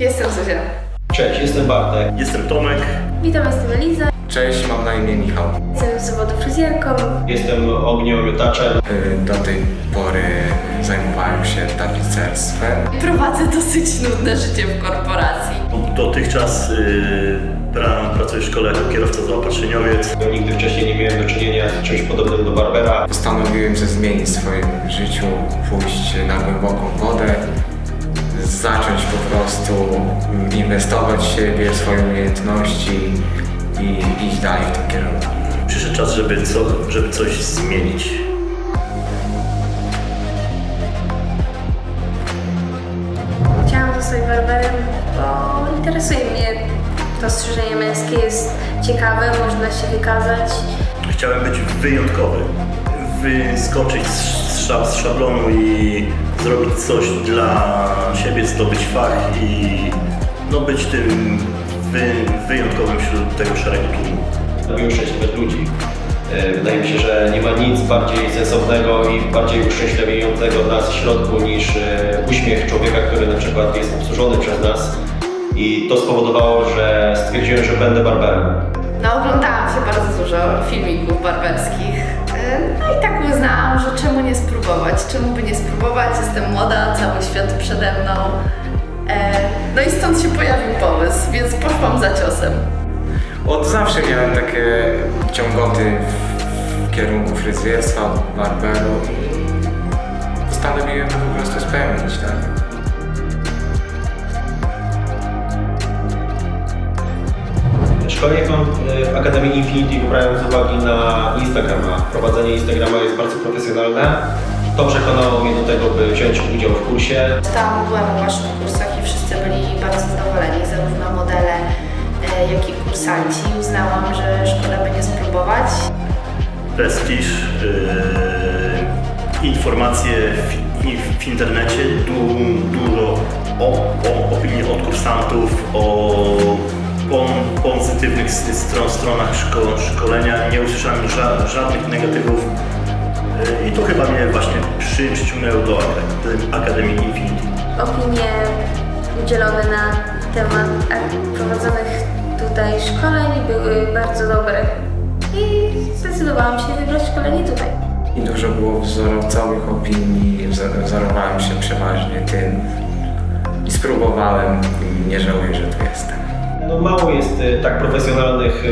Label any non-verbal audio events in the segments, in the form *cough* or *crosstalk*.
Jestem Zuzia. Cześć, jestem Bartek. Jestem Tomek. Witam, jestem Eliza. Cześć, mam na imię Michał. Jestem z zawodu fryzjerką. Jestem ogniomiutaczem. Y, Do tej pory zajmowałem się tapicerstwem. Prowadzę dosyć nudne życie w korporacji. Dotychczas yy, pra, pracuję w szkole jako kierowca zaopatrzeniowiec. Nigdy wcześniej nie miałem do czynienia z czymś podobnym do Barbera. Postanowiłem coś zmienić w swoim życiu, pójść na głęboką wodę, po prostu inwestować w siebie, w swoje umiejętności i iść dalej w tym kierunku. Przyszedł czas, żeby, co, żeby coś zmienić. Chciałam zostać barberem, bo interesuje mnie to strzyżenie męskie, jest ciekawe, można się wykazać. Chciałem być wyjątkowy. Wyskoczyć z, z szablonu i zrobić coś dla siebie, zdobyć fach i no, być tym wy, wyjątkowym wśród tego szeregu tłumu. Lubię szczęśliwych ludzi. E, Wydaje mi się, że nie ma nic bardziej sensownego i bardziej uszczęśliwiającego nas w środku niż e, uśmiech człowieka, który na przykład jest obsłużony przez nas. I to spowodowało, że stwierdziłem, że będę barberem. No, oglądałam się bardzo dużo filmików barberskich. I tak uznałam, że czemu nie spróbować? Czemu by nie spróbować? Jestem młoda, cały świat przede mną. E, No i stąd się pojawił pomysł, więc poszłam za ciosem. Od zawsze miałem takie ciągoty w, w kierunku fryzjerstwa, barberu i postanowiłem to po prostu spełnić, tak? Szkolenie e, w Akademii Infinity wybrałem z uwagi na Instagrama. Prowadzenie Instagrama jest bardzo profesjonalne. To przekonało mnie do tego, by wziąć udział w kursie. Czytałam, byłam na waszych kursach i wszyscy byli bardzo zadowoleni, zarówno modele, e, jak i kursanci. Uznałam, że szkoda by nie spróbować. Prestiż, yy, informacje w, i w internecie, du, dużo o, o opinii od kursantów, o po- pozytywnych stron, stronach szko, szkolenia. Nie usłyszałem ża, żadnych negatywów yy, i to chyba mnie właśnie przy, przyciągnęło do Akademii, Infinity. Opinie udzielone na temat prowadzonych tutaj szkoleń były bardzo dobre. I zdecydowałam się wybrać szkolenie tutaj. I dużo było wzorcowych opinii, wzor- wzorowałem się przeważnie tym i spróbowałem i nie żałuję, że tu jestem. No mało jest e, tak profesjonalnych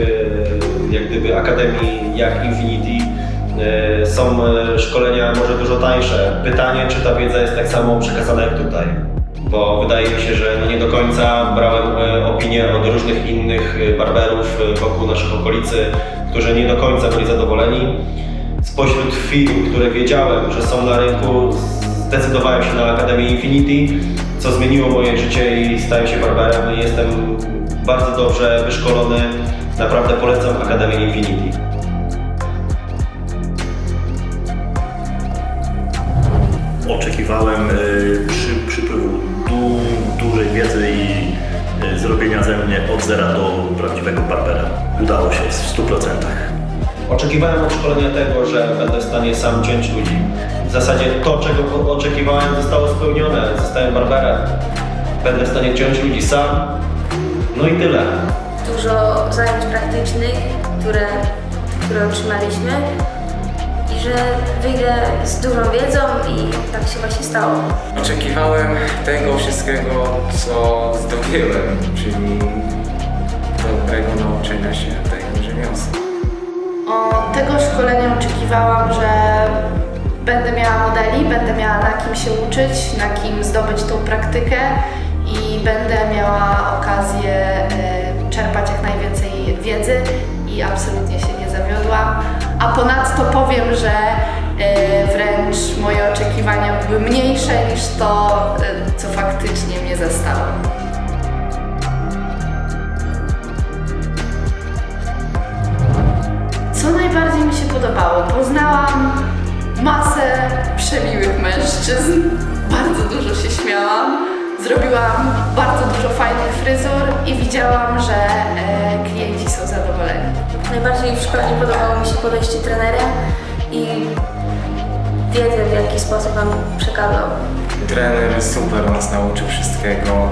e, jak gdyby akademii jak Infinity. E, Są szkolenia może dużo tańsze. Pytanie, czy ta wiedza jest tak samo przekazana jak tutaj. Bo wydaje mi się, że no nie do końca brałem opinie od różnych innych barberów wokół naszych okolicy, którzy nie do końca byli zadowoleni. Spośród firm, które wiedziałem, że są na rynku, zdecydowałem się na Akademię Infinity, co zmieniło moje życie i stałem się barberem. Jestem bardzo dobrze wyszkolony. Naprawdę polecam Akademię Infinity. oczekiwałem y, przy, przypływu du, dużej wiedzy i y, zrobienia ze mnie od zera do prawdziwego barbera. Udało się w 100%. Oczekiwałem od szkolenia tego, że będę w stanie sam ciąć ludzi. W zasadzie to, czego oczekiwałem, zostało spełnione. Zostałem barberem. Będę w stanie ciąć ludzi sam. No i tyle. Dużo zajęć praktycznych, które, które otrzymaliśmy i że wyjdę z dużą wiedzą i tak się właśnie stało. Oczekiwałem tego wszystkiego, co zdobyłem, czyli dobrego nauczenia się tego rzemiosła. Od tego szkolenia oczekiwałam, że będę miała modeli, będę miała na kim się uczyć, na kim zdobyć tą praktykę i będę miała okazję e, czerpać jak najwięcej wiedzy i absolutnie się nie zawiodłam. A ponadto powiem, że e, wręcz moje oczekiwania były mniejsze niż to, e, co faktycznie mnie zastało. Co najbardziej mi się podobało? Poznałam masę przemiłych mężczyzn, bardzo dużo się śmiałam, zrobiłam bardzo dużo fajnych fryzur i widziałam, że e, klienci są zadowoleni. Najbardziej w szkoleniu podobało mi się podejście trenera i wiedzę w jaki sposób nam przekazał. Trener super nas nauczył wszystkiego.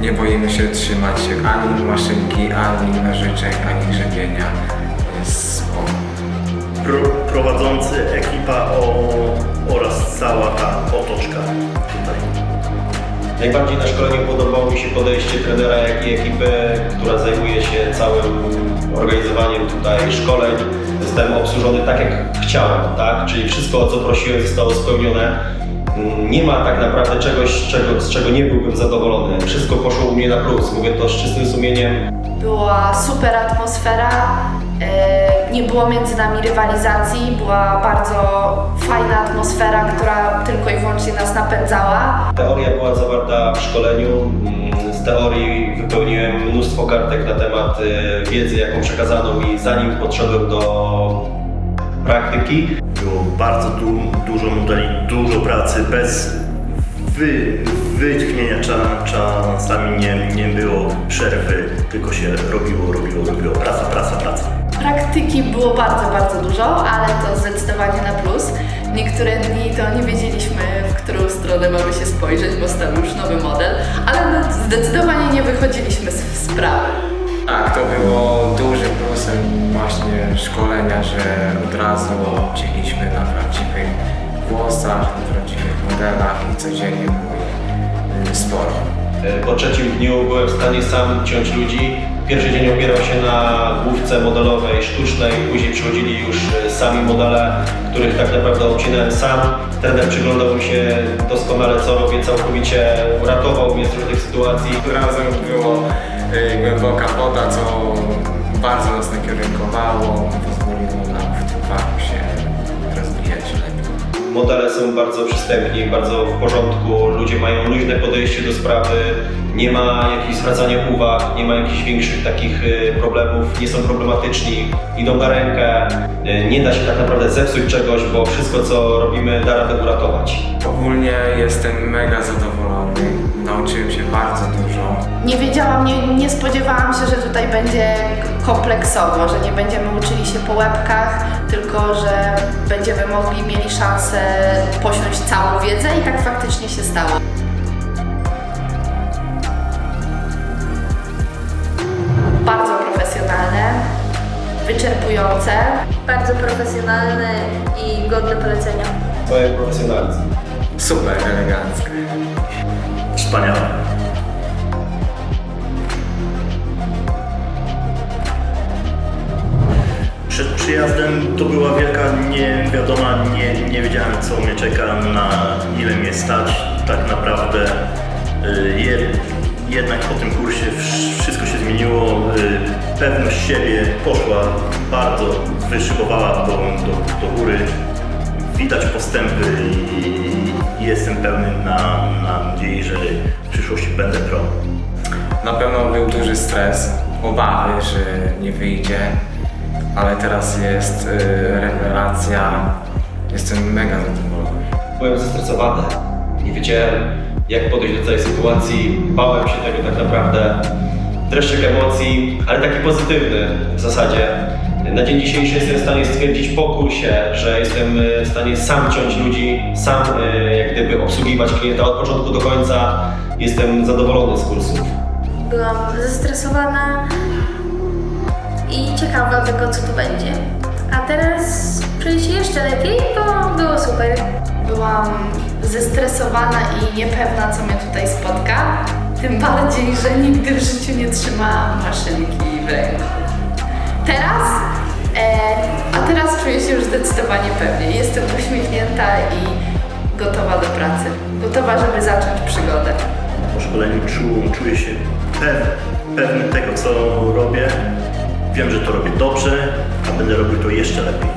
Nie boimy się trzymać ani maszynki, ani nożyczek, ani grzebienia. Jest spoko. Pro, prowadzący, ekipa o, oraz cała ta otoczka. Najbardziej na szkoleniu podobało mi się podejście trenera, jak i ekipy, która zajmuje się całym organizowaniem tutaj szkoleń. Zostałem obsłużony tak, jak chciałem, tak? Czyli wszystko, o co prosiłem, zostało spełnione. Nie ma tak naprawdę czegoś, czego, z czego nie byłbym zadowolony. Wszystko poszło u mnie na plus. Mówię to z czystym sumieniem. Była super atmosfera, e, nie było między nami rywalizacji, była bardzo fajna atmosfera, która tylko i wyłącznie nas napędzała. Teoria była zawarta w szkoleniu. Z teorii wypełniłem mnóstwo kartek na temat y, wiedzy, jaką przekazano mi, zanim podszedłem do praktyki. Było bardzo du, dużo modeli, dużo pracy, bez wy, wytchnienia cza, czasami nie, nie było przerwy, tylko się robiło, robiło, robiło, praca, praca, praca. Praktyki było bardzo, bardzo dużo, ale to zdecydowanie na plus. Niektóre dni to nie wiedzieliśmy, w którą stronę mamy się spojrzeć, bo stał już nowy model, ale no, zdecydowanie nie wychodziliśmy z sprawy. Tak, to było dużym plusem właśnie szkolenia, że od razu uczyliśmy na prawdziwych głosach, na prawdziwych modelach i codziennie było ich y, sporo. Y, Po trzecim dniu byłem w stanie sam ciąć ludzi. Pierwszy dzień opierał się na główce modelowej, sztucznej, później przychodzili już y, sami modele, których tak naprawdę obcinałem sam. Trener przyglądał mi się doskonale co robię, całkowicie uratował mnie z różnych sytuacji. Razem było y, głęboka woda, co bardzo nas nakierunkowało, Modele są bardzo przystępni, bardzo w porządku, ludzie mają luźne podejście do sprawy, nie ma jakichś zwracania uwag, nie ma jakichś większych takich y, problemów, nie są problematyczni, idą na rękę, y, nie da się tak naprawdę zepsuć czegoś, bo wszystko co robimy da radę uratować. Ogólnie jestem mega zadowolony, nauczyłem się bardzo dużo. Nie wiedziałam, nie, nie spodziewałam się, że tutaj będzie kompleksowo, że nie będziemy uczyli się po łebkach, tylko że będziemy mogli, mieli szansę posiąść całą wiedzę i tak faktycznie się stało. Bardzo profesjonalne, wyczerpujące. Bardzo profesjonalny i godny polecenia. Swoje profesjonalizm. Super elegancko. Wspaniałe. Przyjazdem to była wielka niewiadoma, nie, nie wiedziałem co mnie czeka, na ile mnie stać. Tak naprawdę y, je, jednak po tym kursie wsz- wszystko się zmieniło. y, Pewność siebie poszła bardzo, wyszybowała do, do, do góry. Widać postępy i, i jestem pełny na, na nadziei, że w przyszłości będę pro. Na pewno był duży stres, obawy, że nie wyjdzie, ale teraz jest y, rewelacja. Jestem mega zadowolony. Byłem zestresowany, nie wiedziałem jak podejść do tej sytuacji, bałem się tego tak naprawdę. Dreszczyk emocji, ale taki pozytywny w zasadzie. Na dzień dzisiejszy jestem w stanie stwierdzić po kursie, że jestem e, w stanie sam ciąć ludzi, sam e, jak gdyby obsługiwać klienta od początku do końca. Jestem zadowolony z kursów. Byłam zestresowana i ciekawa tego, co tu będzie. A teraz czuję się jeszcze lepiej, bo było super. Byłam zestresowana i niepewna, co mnie tutaj spotka. Tym bardziej, że nigdy w życiu nie trzymałam maszynki w ręku. Teraz, e, a teraz czuję się już zdecydowanie pewnie. Jestem uśmiechnięta i gotowa do pracy. Gotowa, żeby zacząć przygodę. Po szkoleniu czu, czuję się pew, pewny tego, co robię. Wiem, że to robię dobrze, a będę robił to jeszcze lepiej.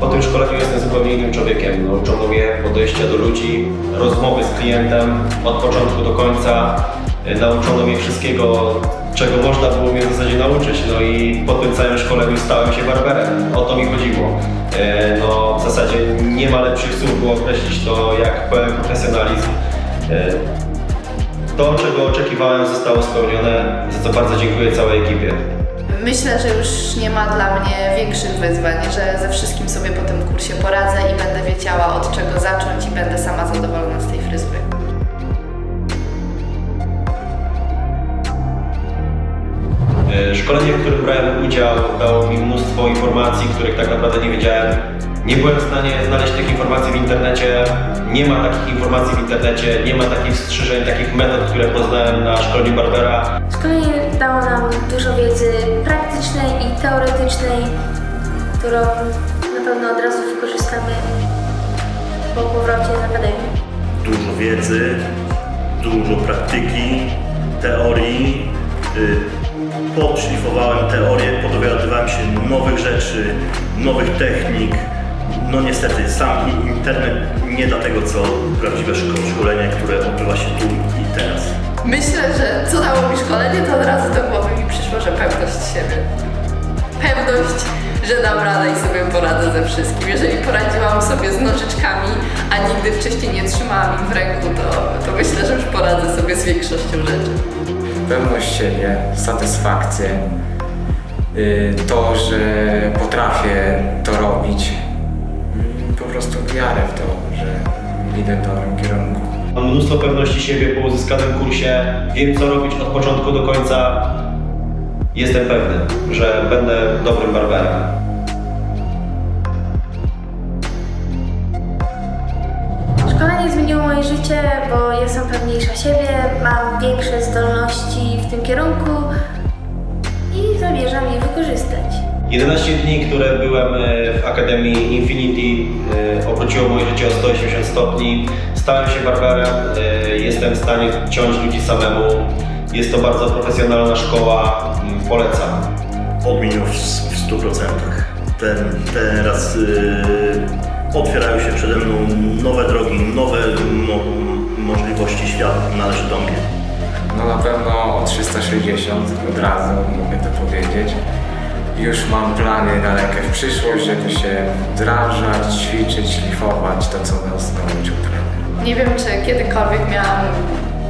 Po tym szkoleniu jestem zupełnie innym człowiekiem. Nauczono mnie podejścia do ludzi, rozmowy z klientem od początku do końca. E, Nauczono mnie wszystkiego, czego można było mnie w zasadzie nauczyć. No i po tym całym szkoleniu stałem się barberem. O to mi chodziło. E, No, w zasadzie nie ma lepszych słów, by określić to jak pełen profesjonalizm. E, To, czego oczekiwałem, zostało spełnione, za co bardzo dziękuję całej ekipie. Myślę, że już nie ma dla mnie większych wyzwań, że ze wszystkim sobie po tym kursie poradzę i będę wiedziała od czego zacząć i będę sama zadowolona z tej fryzby. E, szkolenie, w którym brałem udział, dało mi mnóstwo informacji, których tak naprawdę nie wiedziałem. Nie byłem w stanie znaleźć tych informacji w internecie, nie ma takich informacji w internecie, nie ma takich strzyżeń, takich metod, które poznałem na szkoleniu Barbera. Szkolenie dało nam dużo wiedzy praktycznej i teoretycznej, którą na pewno od razu wykorzystamy po powrocie z akademii. Dużo wiedzy, dużo praktyki, teorii. Y, Podszlifowałem teorię, podowiadywałem się nowych rzeczy, nowych technik. No niestety, sam internet nie da tego, co prawdziwe szko- szkolenie, które odbywa się tu i teraz. Myślę, że co dało mi szkolenie, to od razu do głowy mi przyszło, że pewność siebie. Pewność, że dam radę i sobie poradzę ze wszystkim. Jeżeli poradziłam sobie z nożyczkami, a nigdy wcześniej nie trzymałam ich w ręku, to, to myślę, że już poradzę sobie z większością rzeczy. Pewność siebie, satysfakcję, y, to, że potrafię to robić, prostu wiarę w to, że idę w dobrym kierunku. Mam mnóstwo pewności siebie po uzyskanym kursie, wiem co robić od początku do końca. Jestem pewny, że będę dobrym barberem. Szkolenie zmieniło moje życie, bo jestem pewniejsza siebie, mam większe zdolności w tym kierunku i zamierzam je wykorzystać. 11 dni, które byłem e, w Akademii Infinity, e, obróciło moje życie o 180 stopni. Stałem się barberem, e, jestem w stanie ciąć ludzi samemu. Jest to bardzo profesjonalna szkoła, mm, polecam. Odmienił w, w 100%. Ten, teraz y, otwierają się przede mną nowe drogi, nowe mo, możliwości świata. Należy do mnie. No na pewno o 360 od razu mogę to powiedzieć. Już mam plany dalekie w przyszłość, żeby się wdrażać, ćwiczyć, szlifować to, co nas nauczył. Nie wiem, czy kiedykolwiek miałam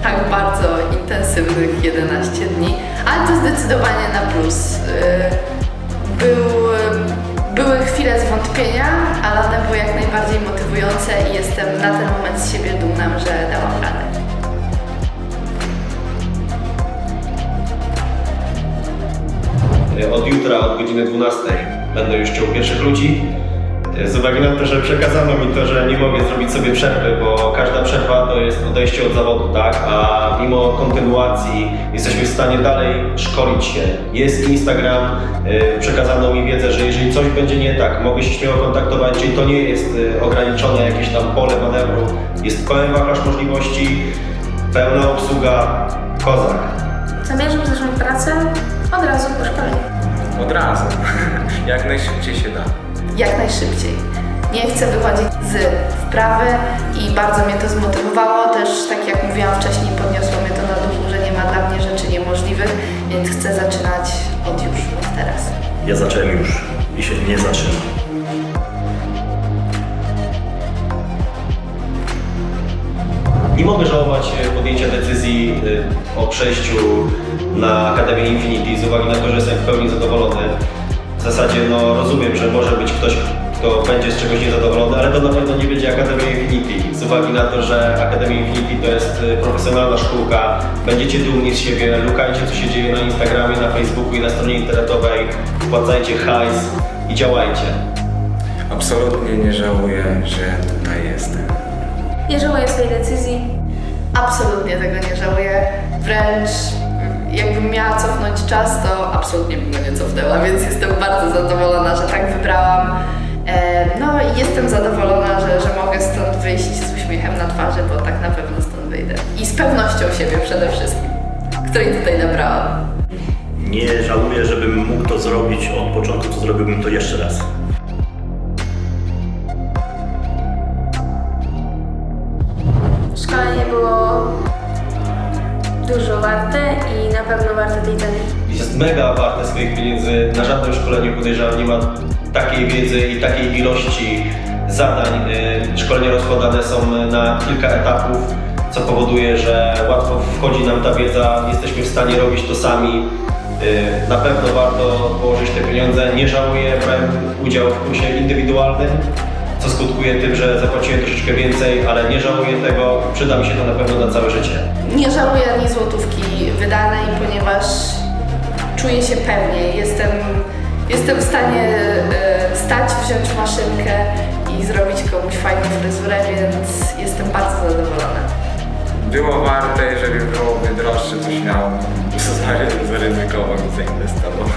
tak bardzo intensywnych 11 dni, ale to zdecydowanie na plus. Yy, Był, były chwile zwątpienia, ale one były jak najbardziej motywujące i jestem na ten moment z siebie dumna, że dałam radę. Od jutra, od godziny 12 będę już chciał pierwszych ludzi. Z uwagi na to, że przekazano mi to, że nie mogę zrobić sobie przerwy, bo każda przerwa to jest odejście od zawodu, tak? A mimo kontynuacji jesteśmy w stanie dalej szkolić się. Jest Instagram, e, przekazano mi wiedzę, że jeżeli coś będzie nie tak, mogę się śmiało kontaktować, czyli to nie jest e, ograniczone jakieś tam pole manewru. Jest pełen wachlarz możliwości, pełna obsługa, kozak. Zamierzam zacząć pracę od razu po szkoleniu. Od razu, *laughs* jak najszybciej się da. jak najszybciej. Nie chcę wychodzić z wprawy i bardzo mnie to zmotywowało. Też, tak jak mówiłam wcześniej, podniosło mnie to na duchu, że nie ma dla mnie rzeczy niemożliwych, więc chcę zaczynać od już, od teraz. Ja zacząłem już i się nie zatrzymam. Nie mogę żałować e, podjęcia decyzji e, o przejściu na Akademię Infinity z uwagi na to, że jestem w pełni zadowolony. W zasadzie no, rozumiem, że może być ktoś, kto będzie z czegoś niezadowolony, ale to na pewno nie będzie Akademia Infinity. Z uwagi na to, że Akademia Infinity to jest e, profesjonalna szkółka, będziecie dumni z siebie, lukajcie co się dzieje na Instagramie, na Facebooku i na stronie internetowej, wpłacajcie hajs i działajcie. Absolutnie nie żałuję, że tutaj jestem. Nie żałuję swojej decyzji. Absolutnie tego nie żałuję. Wręcz jakbym miała cofnąć czas, to absolutnie bym go nie cofnęła, więc jestem bardzo zadowolona, że tak wybrałam. E, No i jestem zadowolona, że, że mogę stąd wyjść z uśmiechem na twarzy, bo tak na pewno stąd wyjdę. I z pewnością siebie przede wszystkim, której tutaj nabrałam. Nie żałuję, żebym mógł to zrobić od początku, to zrobiłbym to jeszcze raz. Pewno warte tej ceny. jest mega warte swoich pieniędzy. Na żadnym szkoleniu podejrzewam nie ma takiej wiedzy i takiej ilości zadań. Y, Szkolenia rozkładane są na kilka etapów, co powoduje, że łatwo wchodzi nam ta wiedza, jesteśmy w stanie robić to sami. Y, Na pewno warto położyć te pieniądze. Nie żałuję, brałem udział w kursie indywidualnym, co skutkuje tym, że zapłaciłem troszeczkę więcej, ale nie żałuję tego, przyda mi się to na pewno na całe życie. Nie żałuję ani złotówki wydanej, ponieważ czuję się pewnie. Jestem, Jestem w stanie e, stać, wziąć maszynkę i zrobić komuś fajną fryzurę, więc jestem bardzo zadowolona. Było warte, jeżeli byłoby droższe, to śmiało zaryzykował i zainwestował.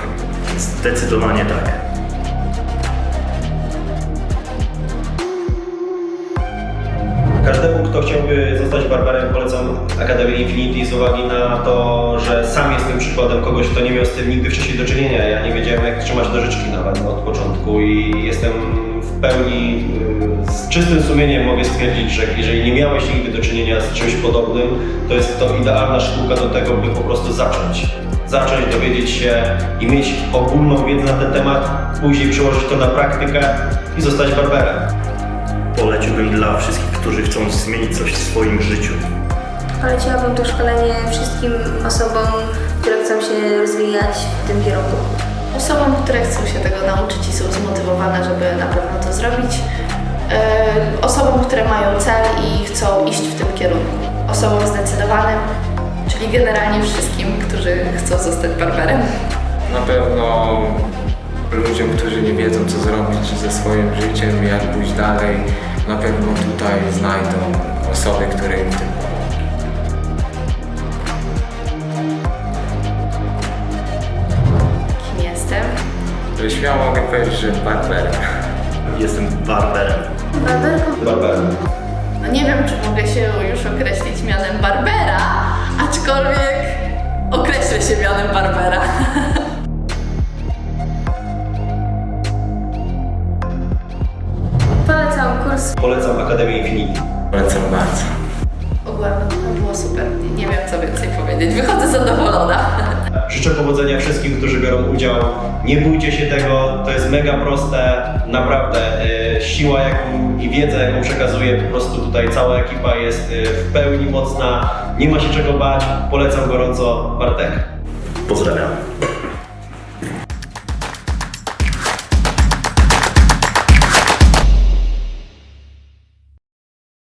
Zdecydowanie tak. Kto chciałby zostać barberem, polecam Akademię Infinity z uwagi na to, że sam jestem przykładem kogoś, kto nie miał z tym nigdy wcześniej do czynienia. Ja nie wiedziałem, jak trzymać nożyczki nawet od początku i jestem w pełni y, z czystym sumieniem mogę stwierdzić, że jeżeli nie miałeś nigdy do czynienia z czymś podobnym, to jest to idealna szkółka do tego, by po prostu zacząć. Zacząć, dowiedzieć się i mieć ogólną wiedzę na ten temat, później przełożyć to na praktykę i zostać barberem. Poleciłbym dla wszystkich, którzy chcą zmienić coś w swoim życiu. Poleciłabym to szkolenie wszystkim osobom, które chcą się rozwijać w tym kierunku. Osobom, które chcą się tego nauczyć i są zmotywowane, żeby na pewno to zrobić. Yy, osobom, które mają cel i chcą iść w tym kierunku. Osobom zdecydowanym, czyli generalnie wszystkim, którzy chcą zostać barberem. Na pewno ludziom, którzy nie wiedzą co zrobić ze swoim życiem, jak pójść dalej, na pewno tutaj znajdą osoby, które im w tym pomogą. Kim jestem? Śmiało mogę powiedzieć, że barberem. Jestem barberem. Barberką Barberem. No nie wiem, czy mogę się już określić mianem Barbera, aczkolwiek określę się mianem Barbera. *laughs* polecam kurs Polecam Akademię Infinity. Polecam bardzo. Ogółem no, było super. Nie, nie wiem, co więcej powiedzieć. Wychodzę zadowolona. Życzę powodzenia wszystkim, którzy biorą udział. Nie bójcie się tego, to jest mega proste. Naprawdę e, siła jaką i wiedza, jaką przekazuje po prostu tutaj cała ekipa jest e, w pełni mocna. Nie ma się czego bać. Polecam gorąco Bartek. Pozdrawiam.